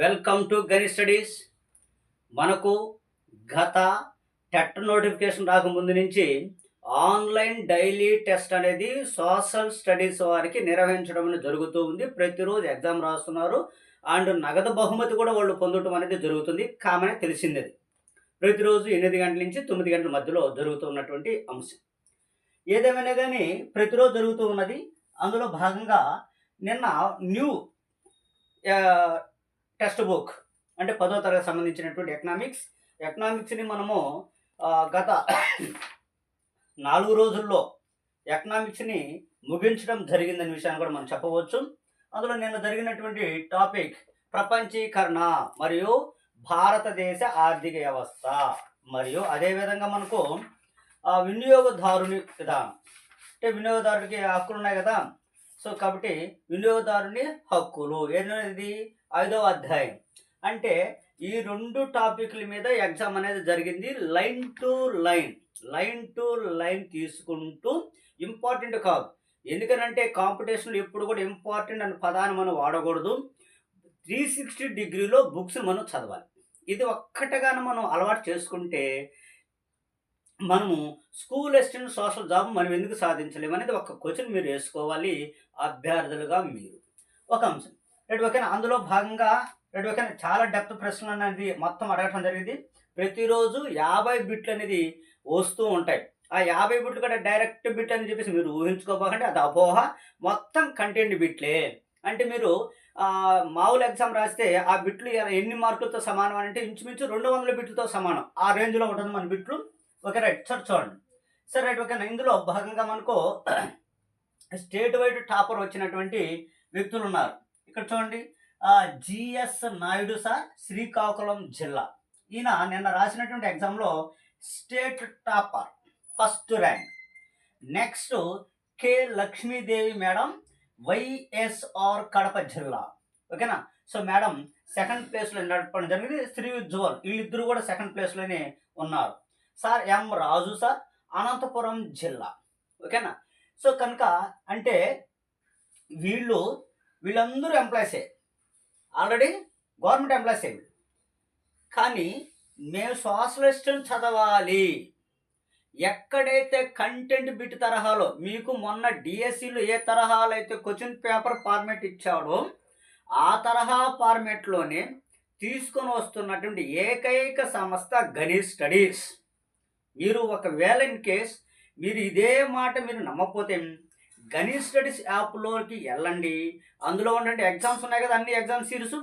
Welcome to గని studies. మనకు గత టెట్ నోటిఫికేషన్ రాకముందు నుంచి ఆన్లైన్ డైలీ టెస్ట్ అనేది సోషల్ స్టడీస్ వారికి నిర్వహించడం అనేది జరుగుతూ ఉంది. ప్రతిరోజు ఎగ్జామ్ రాస్తున్నారు. అండ్ నగదు బహుమతి కూడా వాళ్ళు పొందడం అనేది జరుగుతుంది. కామనే తెలిసింది అది ప్రతిరోజు ఎనిమిది గంటల నుంచి తొమ్మిది గంటల మధ్యలో జరుగుతున్నటువంటి అంశం. ఏదేమైనా కానీ ప్రతిరోజు జరుగుతూ ఉన్నది. అందులో భాగంగా నిన్న న్యూ టెక్స్ట్ బుక్ అంటే పదో తరగతి సంబంధించినటువంటి ఎకనామిక్స్. ఎకనామిక్స్ని మనము గత నాలుగు రోజుల్లో ఎకనామిక్స్ని ముగించడం జరిగిందనే విషయాన్ని కూడా మనం చెప్పవచ్చు. అందులో నిన్న జరిగినటువంటి టాపిక్ ప్రపంచీకరణ మరియు భారతదేశ ఆర్థిక వ్యవస్థ. మరియు అదేవిధంగా మనకు వినియోగదారుని విధానం. అంటే వినియోగదారుడికి హక్కులు ఉన్నాయి కదా. సో కాబట్టి వినియోగదారుని హక్కులు ఏది ఐదవ అధ్యాయం. అంటే ఈ రెండు టాపిక్ల మీద ఎగ్జామ్ అనేది జరిగింది. Line to line. Line to line తీసుకుంటూ ఇంపార్టెంట్ కాదు. ఎందుకనంటే కాంపిటీషన్లో ఎప్పుడు కూడా ఇంపార్టెంట్ అనే పదాన్ని మనం వాడకూడదు. త్రీ సిక్స్టీ డిగ్రీలో బుక్స్ని మనం చదవాలి. ఇది ఒక్కటిగానే మనం అలవాటు చేసుకుంటే మనము స్కూల్ అసిస్టెంట్ సోషల్ జాబ్ మనం ఎందుకు సాధించలేము అనేది ఒక క్వశ్చన్ మీరు వేసుకోవాలి అభ్యర్థులుగా మీరు. ఒక అంశం. రెడ్ ఓకేనా అందులో భాగంగా రెడ్ ఓకేనా చాలా డెప్త్ ప్రశ్నలు అనేది మొత్తం అడగటం జరిగింది. ప్రతిరోజు యాభై బిట్లు అనేది వస్తూ ఉంటాయి. ఆ యాభై బిట్లు కూడా డైరెక్ట్ బిట్ అని చెప్పేసి మీరు ఊహించుకోబోకండి అది అపోహ. మొత్తం కంటెంట్ బిట్లే. అంటే మీరు మామూలు ఎగ్జామ్ రాస్తే ఆ బిట్లు ఎన్ని మార్కులతో సమానం అంటే ఇంచుమించు రెండు వందల బిట్లతో సమానం. ఆ రేంజ్లో ఉంటుంది మన బిట్లు. Okay right. సార్ చూడండి. సార్ రైట్ ఓకే ఇందులో భాగంగా మనకు స్టేట్ వైడ్ టాపర్ వచ్చినటువంటి వ్యక్తులు ఉన్నారు. ఇక్కడ చూడండి. జిఎస్ నాయుడు సార్ శ్రీకాకుళం జిల్లా. ఈయన నిన్న రాసినటువంటి ఎగ్జామ్లో state topper first rank. Next K Lakshmidevi madam YSR Kadapa జిల్లా. ఓకేనా? సో మేడం సెకండ్ ప్లేస్లో నడపడం జరిగింది. శ్రీ ఉజ్వల్ వీళ్ళిద్దరూ కూడా సెకండ్ ప్లేస్లోనే ఉన్నారు. Sir M Raju sir Anantapuram జిల్లా. ఓకేనా? సో కనుక అంటే వీళ్ళు వీళ్ళందరూ ఎంప్లాయీసే. ఆల్రెడీ గవర్నమెంట్ ఎంప్లాయీసే వీళ్ళు. కానీ మేము సోషలిస్ట్ని చదవాలి. ఎక్కడైతే కంటెంట్ బిట్ తరహాలో మీకు మొన్న డిఎస్సిలో ఏ తరహాలో అయితే క్వశ్చన్ పేపర్ ఫార్మేట్ ఇచ్చాడో ఆ తరహా ఫార్మేట్లోనే తీసుకొని వస్తున్నటువంటి ఏకైక సంస్థ గణేష్ స్టడీస్. మీరు ఒకవేళ ఇన్ కేస్ మీరు ఇదే మాట మీరు నమ్మకపోతే గణేష్ స్టడీస్ యాప్లోకి వెళ్ళండి. అందులో ఉండండి ఎగ్జామ్స్ ఉన్నాయి కదా అన్ని ఎగ్జామ్ సిరీస్.